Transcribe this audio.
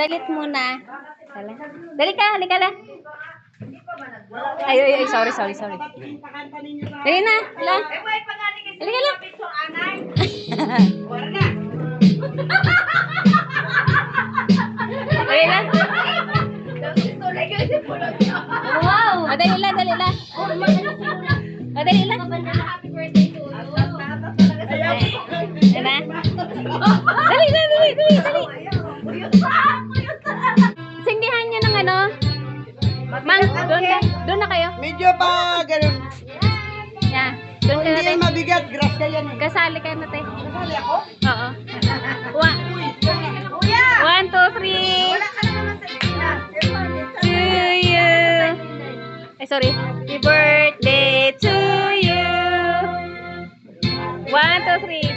Saglit muna. Dali. Dali ka, halika na. Ay, ay, ay, sorry, sorry, sorry. Dali na, la. Dali ka lang. Dali na. Wow! Ah, dali lang, dali lang. Ah, dali lang. Ayan na. Dali, dali, dali, dali, dali. Ma'am, doon na, doon na kayo. Medyo pa ganun. Yeah. Doon Kung kayo hindi yan mabigat, grass ka yan. eh. Kasali kayo natin. Kasali ako? Oo. One, Kuya! one, two, three. Wala. To you. Ay, sorry. Happy birthday to you. One, two, three.